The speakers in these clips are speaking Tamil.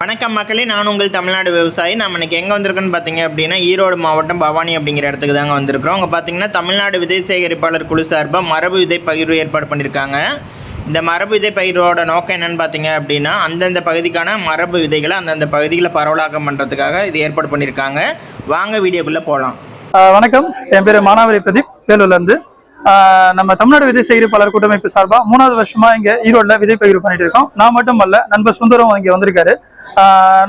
வணக்கம் மக்களே நான் உங்கள் தமிழ்நாடு விவசாயி. நம்ம இன்னைக்கு எங்கே வந்திருக்கோன்னு பார்த்தீங்க அப்படின்னா ஈரோடு மாவட்டம் பவானி அப்படிங்கிற இடத்துக்கு தாங்க வந்திருக்கிறோம். அங்கே பார்த்தீங்கன்னா தமிழ்நாடு விதை சேகரிப்பாளர் குழு சார்பாக மரபு விதை பகிர்வு ஏற்பாடு பண்ணியிருக்காங்க. இந்த மரபு விதை பயிரோட நோக்கம் என்னன்னு பார்த்தீங்க அப்படின்னா அந்தந்த பகுதிக்கான மரபு விதைகளை அந்தந்த பகுதிகளை பரவலாக்கம் பண்ணுறதுக்காக இது ஏற்பாடு பண்ணியிருக்காங்க. வாங்க வீடியோக்குள்ளே போகலாம் வணக்கம். என் பேர் மானாவரி பிரதீப். வேலூர்லேருந்து நம்ம தமிழ்நாடு விதை சேகரிப்பாளர் கூட்டமைப்பு சார்பா மூணாவது வருஷமா இங்க ஈரோட்ல விதை பயிர் பண்ணிட்டு இருக்கோம். நான் மட்டும் அல்ல நண்பர் சுந்தரம் இங்க வந்திருக்காரு.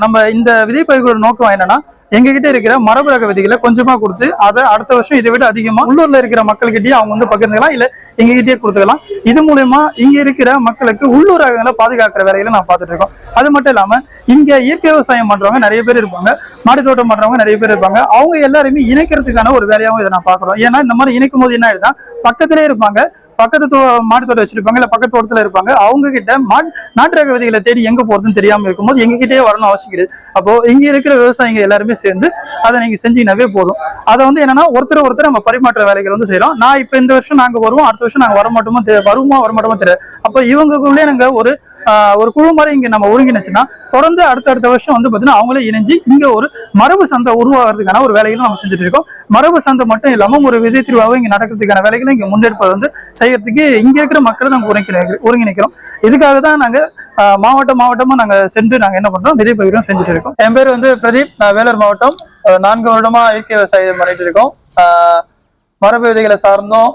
நம்ம இந்த விதை பயிர்களோட நோக்கம் என்னன்னா எங்ககிட்ட இருக்கிற மரபு ரக விதைகளை கொஞ்சமா கொடுத்து அதை அடுத்த வருஷம் இதை விட அதிகமா உள்ளூர்ல இருக்கிற மக்கள்கிட்டயே அவங்க வந்து பகிர்ந்துக்கலாம் இல்ல எங்ககிட்டயே கொடுத்துக்கலாம். இது மூலயமா இங்க இருக்கிற மக்களுக்கு உள்ளூர் ரகங்களை பாதுகாக்கிற வேலையில நான் பார்த்துட்டு இருக்கோம். அது மட்டும் இல்லாம இங்க இயற்கை விவசாயம் பண்றவங்க நிறைய பேர் இருப்பாங்க. மாடி தோட்டம் பண்றவங்க நிறைய பேர் இருப்பாங்க. அவங்க எல்லாருமே இணைக்கிறதுக்கான ஒரு வேலையாகவும் இதை நான் பாக்குறோம் ஏன்னா இந்த மாதிரி இணைக்கும் போது என்ன ஆயிடுதான் பக்கத்திலே இருப்பாங்க. பக்கத்து தோ தோட்டம் வச்சிருப்பாங்க இல்ல பக்கத்து தோட்டத்துல இருப்பாங்க. அவங்க கிட்ட மா நாட்டு ரக விதைகளை தேடி எங்க போறதுன்னு தெரியாம இருக்கும்போது எங்ககிட்டயே வரணும் அவசியம் கிடையாது. அப்போ இங்க இருக்கிற விவசாயிங்க எல்லாருமே சேர்ந்து அதை நீங்க செஞ்சீங்கன்னாவே போதும். அதை வந்து என்னன்னா ஒருத்தர் ஒருத்தர் நம்ம பரிமாற்ற வேலைகள் வந்து செய்யறோம். நான் இப்ப இந்த வருஷம் நாங்க வருவோம் அடுத்த வருஷம் நாங்க வர மாட்டோமோ தெ- வருவோமா வர மாட்டோமோ தெரியாது அப்போ இவங்களுக்குள்ளே நாங்க ஒரு ஒரு குழு மாதிரி இங்க நம்ம ஒருங்கிணைச்சுன்னா தொடர்ந்து அடுத்தடுத்த வருஷம் வந்து பாத்தீங்கன்னா அவங்களே இணைஞ்சு இங்க ஒரு மரபு சந்தை உருவாகிறதுக்கான ஒரு வேலைகளும் நம்ம செஞ்சுட்டு இருக்கோம். மரபு சந்தை மட்டும் இல்லாம ஒரு விதை திருவிழாவும் இங்க நடக்கிறதுக்கான வேலைகளும் இங்க முன்னெடுப்பது வந்து செய்யறதுக்கு இங்க இருக்கிற மக்களை நாங்க ஒருங்கிணை ஒருங்கிணைக்கிறோம். இதுக்காக தான் நாங்க ஆஹ், மாவட்டமா நாங்க சென்று நாங்க என்ன பண்றோம் விதை பகிரம் செஞ்சுட்டு இருக்கோம். என் பேர் வந்து பிரதீப். நான் வேலூர் மாவட்டம் நான்கு வருடமா இயற்கை விவசாயம் பண்ணிட்டு இருக்கோம். மரபு விதைகளை சார்ந்தும்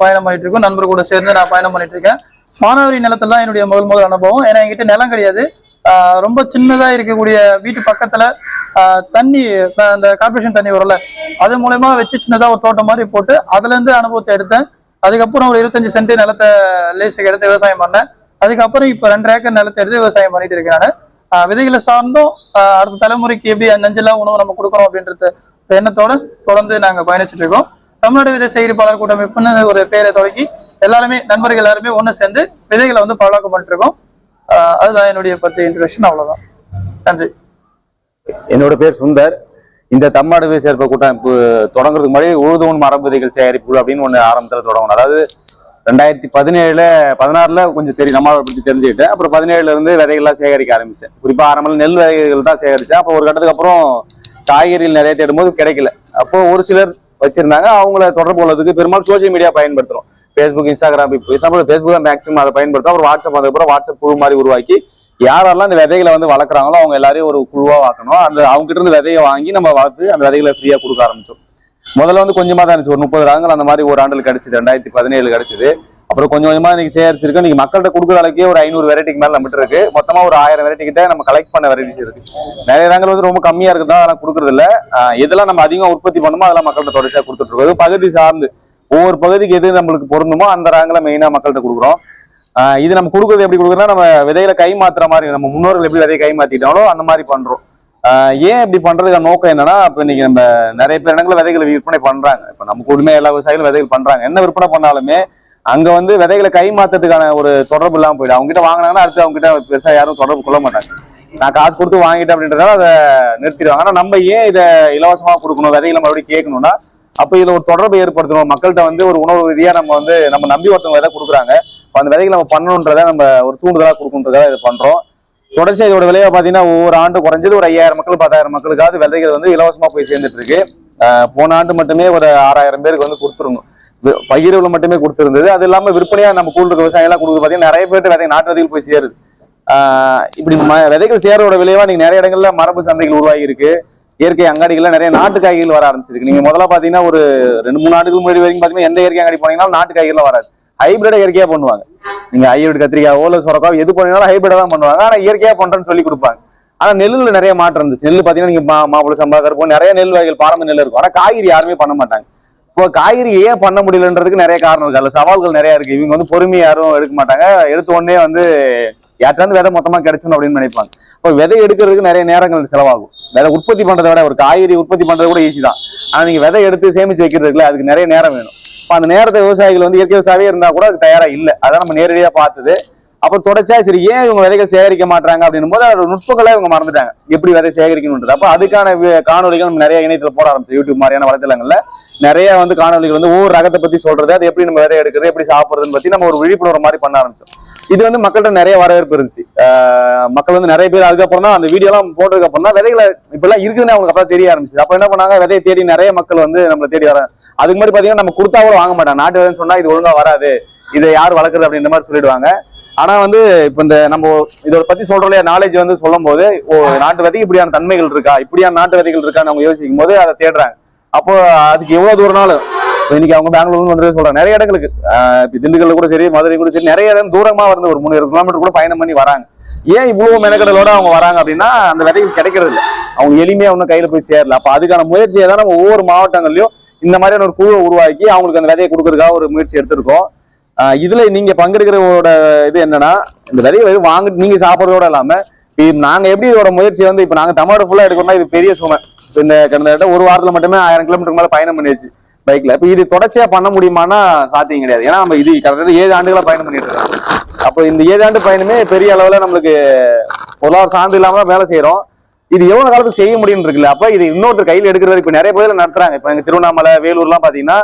பயணம் பண்ணிட்டு இருக்கோம். நண்பர் கூட சேர்ந்து நான் பயணம் பண்ணிட்டு இருக்கேன். மானாவாரி நிலத்துல தான் என்னுடைய முதல் முதல் அனுபவம். ஏன்னா என்கிட்ட நிலம் கிடையாது. ஆஹ் ரொம்ப சின்னதா இருக்கக்கூடிய வீட்டு பக்கத்துல தண்ணி அந்த கார்பரேஷன் தண்ணி வரும்ல அது மூலயமா வச்சு சின்னதா ஒரு தோட்டம் மாதிரி போட்டு அதுல இருந்து அனுபவத்தை எடுத்தேன். அதுக்கப்புறம் ஒரு இருபத்தஞ்சு சென்ட் நிலத்தை லேசுக்கு எடுத்து விவசாயம் பண்ணேன். அதுக்கப்புறம் இப்ப ரெண்டு ஏக்கர் நிலத்தை எடுத்து விவசாயம் பண்ணிட்டு இருக்கேன் ஆஹ் விதைகளை சார்ந்தும் அடுத்த தலைமுறைக்கு எப்படி நஞ்செல்லாம் உணவு நம்ம கொடுக்கறோம் அப்படின்றது எண்ணத்தோட தொடர்ந்து நாங்க பயணிச்சுட்டு இருக்கோம். தமிழ்நாடு விதை சேகரிப்பாளர் கூட்டமைப்புன்னு ஒரு பேரை தொடங்கி எல்லாருமே நண்பர்கள் எல்லாருமே ஒன்று சேர்ந்து விதைகளை வந்து பாலாக்கம் பண்ணிட்டு இருக்கோம் அதுதான் என்னுடைய பத்து இன்ட்ரடக்ஷன் அவ்வளோதான் நன்றி. என்னோட பேர் சுந்தர். இந்த தமிழ்நாடு விதை சேர்ப்பு கூட்டமைப்பு தொடங்குறதுக்கு முன்னாடி உழுதுவன் மரம் விதைகள் சேகரிப்பு அப்படின்னு ஒன்று ஆரம்பத்தில் தொடங்கணும் அதாவது ரெண்டாயிரத்தி பதினேழுல பதினாறுல கொஞ்சம் தெரியும் நம்மளை பற்றி தெரிஞ்சுக்கிட்டேன் அப்புறம் பதினேழுல இருந்து விதைகள்லாம் சேகரிக்க ஆரம்பிச்சேன். குறிப்பாக ஆரம்பத்தில் நெல் விதைகள் தான் சேகரிச்சேன். அப்போ ஒரு கட்டத்துக்கு அப்புறம் காய்கறிகள் நிறைய தேடும் போது கிடைக்கல. அப்போ ஒரு சிலர் வச்சிருந்தாங்க. அவங்கள தொடர்பு கொள்வதுக்கு பெரும்பாலும் சோஷியல் மீடியா பயன்படுத்துகிறோம் ஃபேஸ்புக் இன்ஸ்டாகிராம் இப்போ எக்ஸாம்பிள் ஃபேஸ்புக் தான் மேக்ஸிமம் அதை பயன்படுத்தும். அப்புறம் வாட்ஸ்அப் வந்ததுக்கப்புறம் வாட்ஸ்அப் குழு மாதிரி உருவாக்கி யாரெல்லாம் இந்த விதைகளை வந்து வளர்க்குறாங்களோ அவங்க எல்லாரையும் ஒரு குழுவா வாக்கணும் அந்த அவங்க கிட்ட இருந்து விதையை வாங்கி நம்ம வளர்த்து அந்த விதைகளை ஃப்ரீயாக கொடுக்க ஆரம்பிச்சோம். முதல்ல வந்து கொஞ்சமாக தான் இருந்துச்சு. ஒரு முப்பது ரகங்கள் அந்த மாதிரி ஒரு ஆண்டில் கிடைச்சிது. ரெண்டாயிரத்தி பதினேழு கிடைச்சிது. அப்புறம் கொஞ்சம் கொஞ்சமா இன்னைக்கு சேகரிச்சிருக்கு நீங்க மக்கள்கிட்ட கொடுக்குற அளவுக்கே ஒரு ஐநூறு வெரைட்டிக்கு மேல நம்மகிட்ட இருக்கு. மொத்தமா ஒரு ஆயிரம் வெரைட்டி கிட்ட நம்ம கலெக்ட் பண்ண வெரைட்டிஸ் இருக்கு. நிறைய ரகங்கள் வந்து ரொம்ப கம்மியா இருக்குதா அதெல்லாம் கொடுக்கறது எதெல்லாம் நம்ம அதிகமாக உற்பத்தி பண்ணுமோ அதெல்லாம் மக்கள்கிட்ட தொடர்ச்சியா கொடுத்துட்டு இருக்கோம். பகுதி சார்ந்து ஒவ்வொரு பகுதிக்கு எது நம்மளுக்கு பொருந்துமோ அந்த ரகங்களை மெயினாக மக்கள்கிட்ட கொடுக்குறோம். இது நம்ம கொடுக்குறது எப்படி கொடுக்குறோம்னா நம்ம விதைகளை கை மாத்துற மாதிரி நம்ம முன்னோர்கள் எப்படி விதையை கை மாற்றிட்டாலோ அந்த மாதிரி பண்றோம். ஏன் இப்படி பண்றதுக்கான நோக்கம் என்னன்னா இப்ப இன்னைக்கு நம்ம நிறைய பேர் இடங்களில் விதைகளை விற்பனை பண்றாங்க. இப்ப நம்ம குடும்பம் எல்லா விவசாயிகளும் விதைகள் பண்றாங்க. என்ன விற்பனை பண்ணாலுமே அங்க வந்து விதைகளை கை மாத்துறதுக்கான ஒரு தொடர்பு இல்லாம போயிடும். அவங்க கிட்ட வாங்கினாங்கன்னா அடுத்து அவங்க கிட்ட பெருசா யாரும் தொடர்பு கொள்ள மாட்டாங்க. நான் காசு கொடுத்து வாங்கிட்டேன் அப்படின்றதால அதை நிறுத்திடுவாங்க. ஆனா நம்ம ஏன் இதை இலவசமா கொடுக்கணும்? விதைகளை மறுபடியும் கேட்கணும்னா அப்ப இதுல ஒரு தொடர்பு ஏற்படுத்தணும். மக்கள்கிட்ட வந்து ஒரு உணவு ரீதியா நம்ம வந்து நம்ம நம்பி ஒருத்தவங்க விதை கொடுக்குறாங்க. அந்த விதைகளை நம்ம பண்ணணுன்றதை நம்ம ஒரு தூண்டுதலா கொடுக்கணுன்றதை இது பண்றோம். தொடர்ச்சி இதோட விலையை பாத்தீங்கன்னா ஒவ்வொரு ஆண்டு குறைஞ்சது ஒரு ஐயாயிரம் மக்கள் பத்தாயிரம் மக்களுக்காவது விதைகள் வந்து இலவசமா போய் சேர்ந்துட்டு இருக்கு போன ஆண்டு மட்டுமே ஒரு ஆறாயிரம் பேருக்கு வந்து கொடுத்துருங்க பகிர்வுல மட்டுமே கொடுத்துருந்தது. அது இல்லாம விற்பனையா நம்ம கூடுற விவசாயம் எல்லாம் கொடுக்குறது பாத்தீங்கன்னா நிறைய பேர் விதை நாட்டு விதைகள் போய் சேருது. இப்படி விதைகள் சேரோட விளைவா நீங்க நிறைய இடங்கள்ல மரபு சந்தைகள் உருவாகி இருக்கு இயற்கை அங்காடிகள்ல நிறைய நாட்டு காய்கறிகள் வர ஆரம்பிச்சிருக்கு. நீங்க முதல்ல பாத்தீங்கன்னா ஒரு ரெண்டு மூணு நாட்டுக்கு முன்னாடி வரைக்கும் பாத்தீங்கன்னா எந்த இயற்கை அங்காடி போனீங்கன்னா நாட்டு காய்கறிலாம் வராது. ஹைபிரிட இயற்கையா பண்ணுவாங்க. நீங்க ஹைபிரிட் கத்திரிக்காய் ஓல சுரக்காவோ எது பண்ணீங்கனாலும் ஹைபிரிட தான் பண்ணுவாங்க. ஆனா இயற்கையா பண்றேன்னு சொல்லி கொடுப்பாங்க. ஆனா நெல்லுல நிறைய மாற்றம் இருந்துச்சு. நெல் பாத்தீங்கன்னா நீங்க மா- மாப்பிள சம்பா கருப்பம் நிறைய நெல் வகைகள் பாரம்பரிய நெல் இருக்கும். ஆனா காய்கறி யாருமே பண்ண மாட்டாங்க. இப்போ காய்கறி ஏன் பண்ண முடியலன்றதுக்கு நிறைய காரணம் இருக்கு. அதுல சவால்கள் நிறைய இருக்கு. இவங்க வந்து பொறுமையை யாரும் எடுக்க மாட்டாங்க. எடுத்த உடனே வந்து யார்ட்டாந்து விதை மொத்தமா கிடைச்சணும் அப்படின்னு நினைப்பாங்க. இப்போ விதை எடுக்கிறதுக்கு நிறைய நேரங்கள் செலவாகும். விதை உற்பத்தி பண்ணுறதை விட ஒரு காய்கறி உற்பத்தி பண்ணுறது கூட ஈஸி தான். ஆனால் நீங்கள் விதை எடுத்து சேமிச்சு வைக்கிறதுக்குல அதுக்கு நிறைய நேரம் வேணும். இப்போ அந்த நேரத்தை விவசாயிகள் வந்து இயற்கை விவசாயமே இருந்தால் கூட அது தயாராக இல்லை. அதான் நம்ம நேரடியாக பார்த்தது. அப்புறம் தொடச்சா சரி ஏன் இவங்க விதைகள் சேகரிக்க மாட்டாங்க அப்படின்னும் போது அதோட நுட்பங்களை இவங்க மறந்துட்டாங்க. எப்படி விதை சேகரிக்கணுன்றது அப்போ அதுக்கான காணொலிகள் காணொளிகள் நம்ம நிறைய இணையத்தில் போட ஆரம்பிச்சு யூடியூப் மாதிரியான வலைத்தளங்களில். நிறைய வந்து காணொலிகள் வந்து ஒவ்வொரு ரகத்தை பத்தி சொல்றது அது எப்படி நம்ம விதை எடுக்கிறது எப்படி சாப்பிடுறதுன்னு பத்தி நம்ம ஒரு விழிப்புணர்வு மாதிரி பண்ண ஆரம்பிச்சோம். இது வந்து மக்கள்கிட்ட நிறைய வரவேற்பு இருந்துச்சு. மக்கள் வந்து நிறைய பேர் அதுக்கப்புறம் தான் அந்த வீடியோலாம் போட்டதுக்கு அப்புறம் தான் விதைகளை இப்பெல்லாம் இருக்குதுன்னு அவங்களுக்கு அப்புறம் தெரிய ஆரம்பிச்சு அப்ப என்ன பண்ணாங்க? விதையை தேடி நிறைய மக்கள் வந்து நம்மளை தேடி வராங்க. அதுக்கு மாதிரி பாத்தீங்கன்னா நம்ம கொடுத்தா கூட வாங்க மாட்டாங்க. நாட்டு விதைன்னு சொன்னா இது ஒழுங்கா வராது. இதை யார் வளர்க்குறது அப்படின்ற மாதிரி சொல்லிடுவாங்க. ஆனா வந்து இப்ப இந்த நம்ம இதோட பத்தி சொல்றோம் இல்லையா? நாலேஜ் வந்து சொல்லும் போது ஓ நாட்டு விதைக்கு இப்படியான தன்மைகள் இருக்கா? இப்படியான நாட்டு விதைகள் இருக்கான்னு அவங்க யோசிக்கும் போது அதை தேடுறாங்க. அப்போ அதுக்கு எவ்வளவு தூரம்னாலும் இப்ப இன்னைக்கு அவங்க பெங்களூர்ல வந்து சொல்றாங்க. நிறைய இடங்களுக்கு திண்டுக்கல்ல கூட சரி மதுரை கூட சரி நிறைய இடம் தூரமா வந்து ஒரு முந்நூறு கிலோமீட்டர் கூட பயணம் பண்ணி வராங்க. ஏன் இவ்வளவு மெனக்கடலோட அவங்க வராங்க அப்படின்னா அந்த விதைகள் கிடைக்கிறது இல்லை. அவங்க எளிமையா ஒன்றும் கையில போய் சேரல. அப்ப அதுக்கான முயற்சியை தான் நம்ம ஒவ்வொரு மாவட்டங்கள்லயும் இந்த மாதிரியான ஒரு குழுவை உருவாக்கி அவங்களுக்கு அந்த விதையை கொடுக்கறதுக்காக ஒரு முயற்சி எடுத்திருக்கோம். இதுல நீங்க பங்கெடுக்கிறவோட இது என்னன்னா இந்த விதையை வாங்கிட்டு நீங்க சாப்பிடுறதோட இல்லாம நாங்க எப்படி இதோட முயற்சி வந்து இப்ப நாங்க தமிழ்நாடு ஃபுல்லா எடுக்கணும்னா இது பெரிய சுமை. இந்த கிட்டத்தட்ட ஒரு வாரத்துல மட்டுமே ஆயிரம் கிலோமீட்டர் மேல பயணம் பண்ணியாச்சு பைக்ல. இப்ப இது தொடர்ச்சியா பண்ண முடியுமானா சாத்தியம் கிடையாது. ஏன்னா நம்ம இது கடந்த ஏழு ஆண்டுகளா பயணம் பண்ணிட்டு இருக்கோம். அப்போ இந்த ஏழு ஆண்டு பயணமே பெரிய அளவுல நம்மளுக்கு பொருளாதார சார்ந்து இல்லாம தான் வேலை செய்யறோம் இது எவ்வளவு காலத்துக்கு செய்ய முடியும் இருக்குல்ல அப்ப இது இன்னொருத்தர் கையில் எடுக்கிறது இப்ப நிறைய பகுதியில் நடத்துறாங்க. இப்ப எங்க திருவண்ணாமலை வேலூர்லாம் பாத்தீங்கன்னா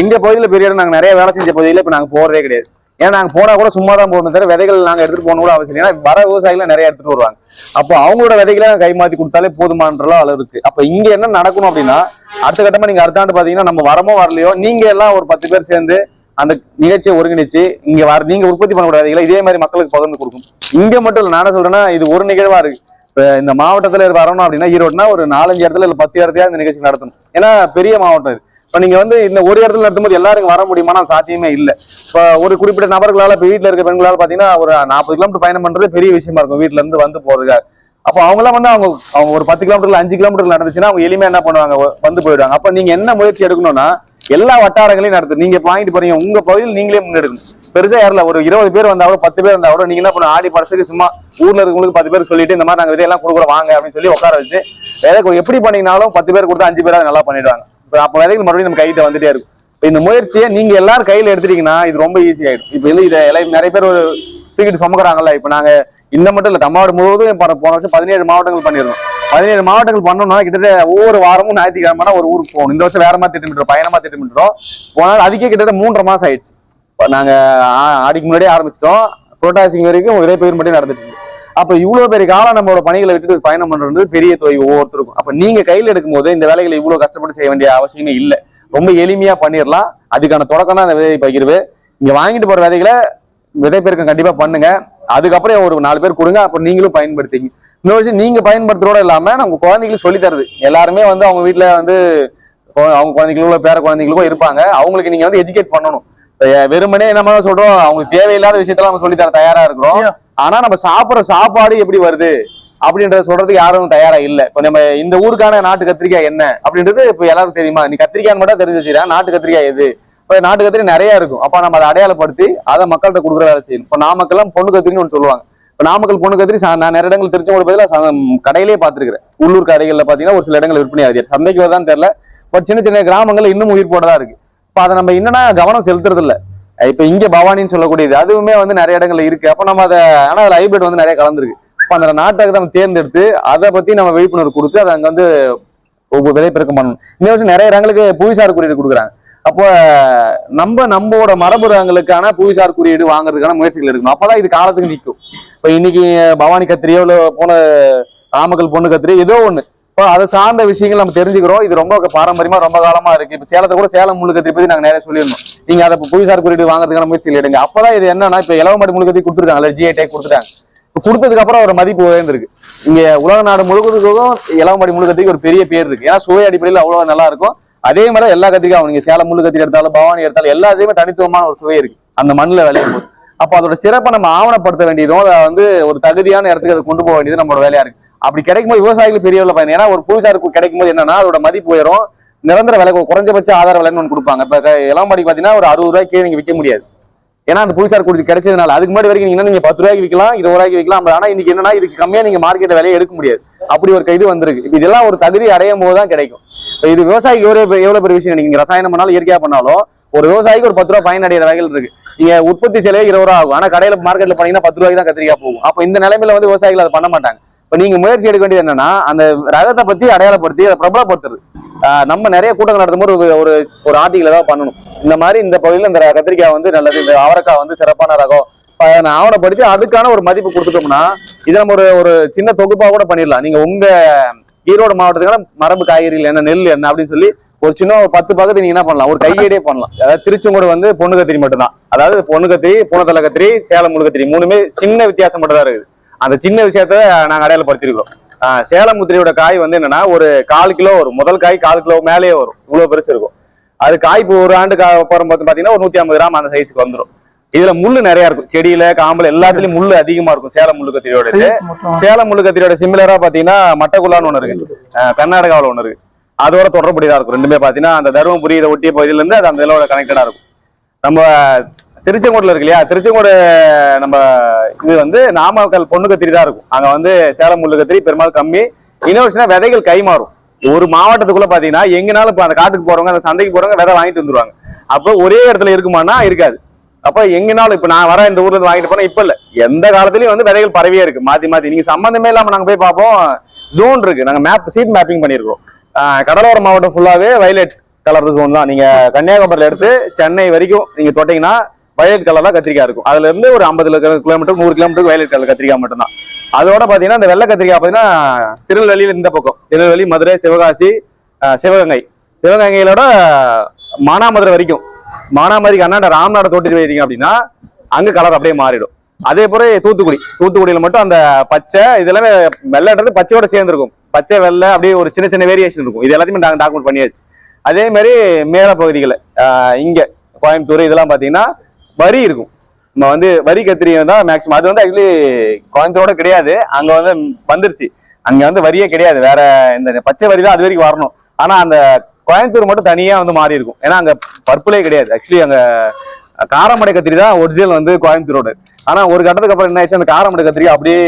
எங்க பகுதியில பெரிய நாங்க நிறைய வேலை செஞ்ச பகுதியில இப்ப நாங்க போறதே கிடையாது. ஏன்னா நாங்கள் போனால் கூட சும்மா தான் போகணும். தவிர விதைகள் நாங்கள் எடுத்துகிட்டு போகணும் கூட அவசியம் இல்லை. ஏன்னா வர விவசாயிகளாம் நிறைய எடுத்துகிட்டு வருவாங்க. அப்போ அவங்களோட விதைகளை கை மாத்தி கொடுத்தாலே போதுமான்ற அளவு இருக்குது அப்போ இங்கே என்ன நடக்கணும் அப்படின்னா அடுத்த கட்டமாக நீங்கள் அடுத்த ஆண்டு பார்த்தீங்கன்னா நம்ம வரமோ வரலையோ நீங்கள் எல்லாம் ஒரு பத்து பேர் சேர்ந்து அந்த நிகழ்ச்சியை ஒருங்கிணைச்சு இங்க வர நீங்க உற்பத்தி பண்ணக்கூடிய விதைகளை இதே மாதிரி மக்களுக்கு பகிர்ந்து கொடுக்கும். இங்க மட்டும் இல்லை நானே சொல்றேன்னா இது ஒரு நிகழ்வா இருக்கு. இப்போ இந்த மாவட்டத்துல வரணும் அப்படின்னா ஈரோடுனா ஒரு நாலஞ்சு இடத்துல இல்ல பத்து இடத்தையா இந்த நிகழ்ச்சி நடத்தணும். ஏன்னா பெரிய மாவட்டம் இது. இப்போ நீங்கள் வந்து இந்த ஒரு இடத்துல நடத்தும்போது எல்லாருக்கும் வர முடியுமானா சாத்தியமே இல்லை. இப்போ ஒரு குறிப்பிட்ட நபர்களால் இப்போ வீட்டில் இருக்க பெண்களால் பார்த்தீங்கன்னா ஒரு நாற்பது கிலோமீட்டர் பயணம் பண்ணுறது பெரிய விஷயமா இருக்கும். வீட்டிலேருந்து வந்து போகிறதுக்காக அப்போ அவங்களாம் வந்து அவங்க அவங்க ஒரு பத்து கிலோமீட்டர்ல அஞ்சு கிலோமீட்டர் நடந்துச்சுன்னா அவங்க எளிமையாக என்ன பண்ணுவாங்க? வந்து போயிடுவாங்க. அப்போ நீங்கள் என்ன முயற்சி எடுக்கணும்னா எல்லா வட்டாரங்களையும் நடத்து. நீங்க வாங்கிட்டு போறீங்க. உங்க பகுதியில் நீங்களே முன்னெடுக்கணும். பெருசா யாரில் ஒரு இருபது பேர் வந்தா கூட பத்து பேர் வந்தா கூட நீங்க என்ன பண்ண ஆடி படத்துக்கு சும்மா ஊர்ல இருக்கவங்களுக்கு பத்து பேர் சொல்லிட்டு இந்த மாதிரி நாங்க இதெல்லாம் கொடுக்குறோம் வாங்க அப்படின்னு சொல்லி உட்கார வச்சு வேலை எப்படி பண்ணீங்கனாலும் பத்து பேர் கொடுத்தா அஞ்சு பேராக நல்லா பண்ணிடுவாங்க. அப்போ விதைகள் மறுபடியும் நம்ம கைகிட்ட வந்துட்டே இருக்கும். இந்த முயற்சியை நீங்க எல்லாரும் கையில எடுத்துட்டீங்கன்னா இது ரொம்ப ஈஸி ஆயிடும். இப்ப வந்து இதை எல்லாம் நிறைய பேர் ஒரு தூக்கிட்டு சுமக்குறாங்கல்ல இப்ப நாங்க இந்த மட்டும் இல்ல தமிழ்நாடு முழுவதும் போன போன வருஷம் பதினேழு மாவட்டங்கள் பண்ணிருந்தோம் பதினேழு மாவட்டங்கள் பண்ணோம்னா கிட்டத்தட்ட ஒவ்வொரு வாரமும் ஞாயிற்றுக்கிழமை ஒரு ஊருக்கு போகணும். இந்த வருஷம் வேற மாதிரி திட்டமிட்டுறோம் பயணமா திட்டமிட்டுறோம் போனால் அதுக்கே கிட்டத்தட்ட மூன்றரை மாசம் ஆயிடுச்சு. நாங்க ஆடிக்கு முன்னாடியே ஆரம்பிச்சிட்டோம். புரோட்டாசிங் வரைக்கும் இதே பயிர் மட்டும் நடந்துச்சு. அப்ப இவ்வளவு பெரிய காலம் நம்மளோட பணிகளை விட்டுட்டு பயணம் பண்றது பெரிய தொகை ஒவ்வொருத்தருக்கும். அப்ப நீங்க கையில எடுக்கும் போது இந்த வேலைகளை இவ்வளவு கஷ்டப்பட்டு செய்ய வேண்டிய அவசியமே இல்லை. ரொம்ப எளிமையா பண்ணிடலாம் அதுக்கான தொடக்கம் தான் இந்த விதை பகிர்வு. இங்க வாங்கிட்டு போற விதைகளை விதை பெருக்கம் கண்டிப்பா பண்ணுங்க. அதுக்கப்புறம் ஒரு நாலு பேர் கொடுங்க. அப்புறம் நீங்களும் பயன்படுத்திங்க. இன்னொரு விஷயம் நீங்க பயன்படுத்துறோட இல்லாம நம்ம குழந்தைகளுக்கு சொல்லி தருது. எல்லாருமே வந்து அவங்க வீட்டுல வந்து அவங்க குழந்தைகளுக்கோ பேர குழந்தைகளுக்கும் இருப்பாங்க. அவங்களுக்கு நீங்க வந்து எஜுகேட் பண்ணணும். வெறுமனே நம்ம சொல்றோம் அவங்களுக்கு தேவையில்லாத விஷயத்தெல்லாம் நம்ம சொல்லி தர தயாரா இருக்கிறோம். ஆனா நம்ம சாப்பிடுற சாப்பாடு எப்படி வருது? அப்படின்றத சொல்றதுக்கு யாரும் தயாரா இல்ல. இப்ப நம்ம இந்த ஊருக்கான நாட்டு கத்திரிக்காய் என்ன? அப்படின்றது இப்ப எல்லாருக்கும் தெரியுமா? நீ கத்திரிக்காய் மட்டும் தெரிஞ்சு வச்சுக்கிறேன் நாட்டு கத்திரிக்காய் எது? இப்ப நாட்டு கத்திரி நிறைய இருக்கும். அப்ப நம்ம அதை அடையாளப்படுத்தி அதை மக்கள்கிட்ட கொடுக்குற வேலை செய்யணும். இப்ப நாமக்கெல்லாம் பொண்ணு கத்திரின்னு ஒன்று சொல்லுவாங்க. இப்ப நாமக்கல் பொண்ணு கத்திரி நான் நிறைய இடங்கள் திருச்செங்கோடு பதிலாக கடையிலே பார்த்திருக்கிறேன். உள்ளூர் கடைகள்ல பாத்தீங்கன்னா ஒரு சில இடங்கள் விற்பனை ஆகுது சந்தைக்கு வருதான்னு தெரியல. பட் சின்ன சின்ன கிராமங்கள்ல இன்னும் உயிர் போடதா இருக்கு. இப்போ அதை நம்ம என்னன்னா கவனம் செலுத்துறது இப்போ இங்கே பவானின்னு சொல்லக்கூடியது அதுவுமே வந்து நிறைய இடங்கள்ல இருக்கு. அப்போ நம்ம அதை ஆனால் அதில் ஹைபிரிட் வந்து நிறைய கலந்துருக்கு. இப்போ அந்த நாட்டை நம்ம தேர்ந்தெடுத்து அதை பத்தி நம்ம விழிப்புணர்வு கொடுத்து அதை அங்கே வந்து ஒவ்வொரு விதை பண்ணணும். இன்னும் வருஷம் நிறைய இடங்களுக்கு புவிசார் குறியீடு கொடுக்குறாங்க. அப்போ நம்ம நம்மளோட மரபு ரகங்களுக்கான புவிசார் குறியீடு வாங்குறதுக்கான முயற்சிகள் இருக்கணும் அப்போதான் இது காலத்துக்கு நிற்கும். இப்போ இன்னைக்கு பவானி கத்திரியோ இல்லை போன நாமக்கல் பொண்ணு கத்திரியோ ஏதோ ஒன்று இப்போ அதை சார்ந்த விஷயங்கள் நம்ம தெரிஞ்சுக்கிறோம். இது ரொம்ப பாரம்பரியமா ரொம்ப காலமா இருக்கு. இப்ப சேலத்தை கூட சேலம் முழுக்கத்தை கத்திரி பத்தி நாங்க நிறைய சொல்லியிருந்தோம். நீங்க அதை புவிசார் குறியீடு வாங்குறதுக்கான முயற்சிகள் எடுங்க. அப்பதான் இது என்னன்னா இப்ப இலவமாடி முழுக்கத்தை கொடுத்துருக்காங்க. ஜிஐ டேக் கொடுத்துட்டாங்க. இப்ப கொடுத்ததுக்கு அப்புறம் ஒரு மதிப்பு உயர்ந்திருக்கு. இங்க உலக நாடு முழுவதுக்கும் இளவமாடி முழுக்கத்துக்கு ஒரு பெரிய பேர் இருக்கு. ஏன்னா சுவை அடிப்படையில் அவ்வளவு நல்லா இருக்கும். அதே மாதிரி எல்லா கத்திரிக்காயும் நீங்க சேலம் முள்ளு கத்திரி எடுத்தாலும் பவானி எடுத்தாலும் எல்லாத்தையுமே தனித்துவமான ஒரு சுவை இருக்கு. அந்த மண்ணில் விளையும் போது. அப்போ அதோட சிறப்பை நம்ம ஆவணப்படுத்த வேண்டியதும் அதை வந்து ஒரு தகுதியான இடத்துக்கு அதை கொண்டு போக வேண்டியது நம்மளோட வேலையா இருக்கு. அப்படி கிடைக்கும் போது விவசாயிகள் பெரிய அளவில் பயன். ஏன்னா ஒரு புவிசாருக்கு கிடைக்கும் போது என்னன்னா அதோட மதிப்பு உயரும். நிரந்தர விலை குறைஞ்சபட்ச ஆதார விலைன்னு ஒன்று கொடுப்பாங்க. இப்போ இளம்பாடி பார்த்தீங்கன்னா ஒரு அறுபது ரூபாய்க்கு நீங்க விற்க முடியாது. ஏன்னா அந்த புவிசார் குடிச்சு கிடைச்சதுனால அதுக்கு முன்னாடி வரைக்கும் நீங்க நீங்க பத்து ரூபாய்க்கு விற்கலாம் இருபது ரூபாய்க்கு விற்கலாம் ஆனா இன்னைக்கு என்னன்னா இதுக்கு கம்மியா நீங்க மார்க்கெட் விலையை எடுக்க முடியாது. அப்படி ஒரு இது வந்திருக்கு. இப்ப இதெல்லாம் ஒரு தகுதி அடையும் போது தான் கிடைக்கும். இப்போ இது விவசாயிக்கு எவ்வளவு எவ்வளவு பெரிய விஷயம் நீங்க ரசாயனம் பண்ணாலும் இயற்கையா பண்ணாலும் ஒரு விவசாயிக்கு ஒரு பத்து ரூபா பயன் அடைகிற வகைகள் இருக்கு. நீங்க உற்பத்தி செலவே இருபது ரூபா ஆகும். ஆனா கடையில மார்க்கெட்ல பண்ணீங்கன்னா பத்து ரூபாய்க்கு தான் கத்திரிக்காய் போகும். அப்போ இந்த நிலைமையில வந்து விவசாயிகள் அதை பண்ண மாட்டாங்க. இப்போ நீங்கள் முயற்சி எடுக்க வேண்டியது என்னன்னா அந்த ரகத்தை பற்றி அடையாளப்படுத்தி அதை பிரபலப்படுத்துறது. நம்ம நிறைய கூட்டங்கள் நடத்தும் போது ஒரு ஒரு ஒரு ஆர்டிகல் ஏதாவது பண்ணணும். இந்த மாதிரி இந்த பகுதியில் இந்த கத்திரிக்காய் வந்து நல்லது இந்த அவரைக்காய் வந்து சிறப்பான ரகம். நான் ஆவணப்படுத்தி அதுக்கான ஒரு மதிப்பு கொடுத்துட்டோம்னா இதை நம்ம ஒரு ஒரு சின்ன தொகுப்பாக கூட பண்ணிடலாம். நீங்கள் உங்கள் ஈரோடு மாவட்டத்துக்கான மரபு காய்கறிகள் என்ன நெல் என்ன அப்படின்னு சொல்லி ஒரு சின்ன ஒரு பத்து பக்கத்து நீங்க என்ன பண்ணலாம்? ஒரு கையேடே பண்ணலாம். அதாவது திருச்செங்கோடு வந்து பொண்ணு கத்திரி மட்டும்தான். அதாவது பொண்ணு கத்திரி பூனத்தலை கத்திரி சேலம் முழு கத்திரி மூணுமே சின்ன வித்தியாசம் மட்டும் தான் இருக்குது. அந்த சின்ன விஷயத்த நாங்க அடையாளப்படுத்திருக்கோம் சேலம் முத்திரியோட காய் வந்து என்னன்னா ஒரு கால் கிலோ வரும். முதல் காய் கால் கிலோ மேலேயே வரும். இவ்வளவு பெருசு இருக்கும். அது காய் இப்போ ஒரு ஆண்டு அப்புறம் பார்த்து பாத்தீங்கன்னா ஒரு நூத்தி ஐம்பது கிராம் அந்த சைஸ்க்கு வந்துடும் இதுல முள்ளு நிறைய இருக்கும். செடியில காம்புல எல்லாத்துலயும் முள்ளு அதிகமா இருக்கும். சேலம் முள்ளு கத்திரியோட. சேலம் முள்ளு கத்திரியோட சிமிலரா பாத்தீங்கன்னா மட்டக்குள்ளான்னு ஒண்ணு இருக்கு. கர்நாடகாவுல ஒண்ணு இருக்கு. அதோட தொடர்புடையதா இருக்கும். ரெண்டுமே பாத்தீங்கன்னா அந்த தருமபுரி இதை ஒட்டிய பகுதியில இருந்து அது அந்த இதோட கனெக்டடா இருக்கும். நம்ம திருச்செங்கோட்டில் இருக்கு இல்லையா? திருச்செங்கோடு நம்ம இது வந்து நாமக்கல் பொண்ணு கத்திரி தான் இருக்கும். அங்கே வந்து சேலம் முள்ளு கத்திரி பெரும்பாலும் கம்மி. இன்னொரு விதைகள் கை மாறும். ஒரு மாவட்டத்துக்குள்ள பாத்தீங்கன்னா எங்கனாலும் இப்போ அந்த காட்டுக்கு போறவங்க அந்த சந்தைக்கு போறவங்க விதை வாங்கிட்டு வந்துருவாங்க. அப்போ ஒரே இடத்துல இருக்குமானா இருக்காது. அப்போ எங்கனாலும் இப்போ நான் வர இந்த ஊர்ல இருந்து வாங்கிட்டு போனா இப்போ இல்லை. எந்த காலத்துலயும் வந்து விதைகள் பரவியே இருக்கு. மாத்தி மாத்தி. நீங்க சம்பந்தமே இல்லாம நாங்க போய் பார்ப்போம். ஜோன் இருக்கு. நாங்க மேப் சீட் மேப்பிங் பண்ணிருக்கோம் கடலோர மாவட்டம் ஃபுல்லாவே வயலட் கலர் ஜோன் தான். நீங்க கன்னியாகுமரியில எடுத்து சென்னை வரைக்கும் நீங்க தொட்டீங்கன்னா வயலட் கலர் தான் கத்திரிக்காய் இருக்கும். அதுல இருந்து ஒரு ஐம்பது கிலோமீட்டர் நூறு கிலோமீட்டர் வயலட் கலர் கத்திரிக்காய் மட்டும்தான். அதோட பாத்தீங்கன்னா இந்த வெள்ளை கத்திரிக்காய் பாத்தீங்கன்னா திருநெல்வேலியில இந்த பக்கம். திருநெல்வேலி மதுரை சிவகாசி சிவகங்கை. சிவகங்கையிலோட மானாமதுரை வரைக்கும். மானாமதுரைக்கு அண்ணாண்ட ராம்நாடு தோட்டி வைத்தீங்க அப்படின்னா அங்க கலர் அப்படியே மாறிடும். அதே போல தூத்துக்குடி. தூத்துக்குடியில மட்டும் அந்த பச்சை இதெல்லாமே வெள்ளைன்றது பச்சையோட சேர்ந்துருக்கும். பச்சை வெள்ளை அப்படியே ஒரு சின்ன சின்ன வேரியேஷன் இருக்கும். இது எல்லாத்தையுமே நாங்கள் டாக்குமெண்ட் பண்ணியாச்சு. அதே மாதிரி மேல பகுதிகளை இங்க கோயம்புத்தூர் இதெல்லாம் பாத்தீங்கன்னா வரி இருக்கும். நம்ம வந்து வரி கத்திரி தான் மேக்ஸிமம் அது வந்து ஆக்சுவலி கோயம்புத்தூரோட கிடையாது. அங்க வந்து வந்துருச்சு. அங்க வந்து வரியே கிடையாது. வேற இந்த பச்சை வரி தான் அது வரைக்கும் வரணும். ஆனா அந்த கோயம்புத்தூர் மட்டும் தனியா வந்து மாறி இருக்கும். ஏன்னா அங்க பர்பிளே கிடையாது. ஆக்சுவலி அங்க காரமடை கத்திரி தான் ஒரிஜினல் வந்து கோயம்புத்தூரோட. ஆனா ஒரு கட்டத்துக்கு அப்புறம் என்ன ஆயிடுச்சு? அந்த காரமடை கத்திரி அப்படியே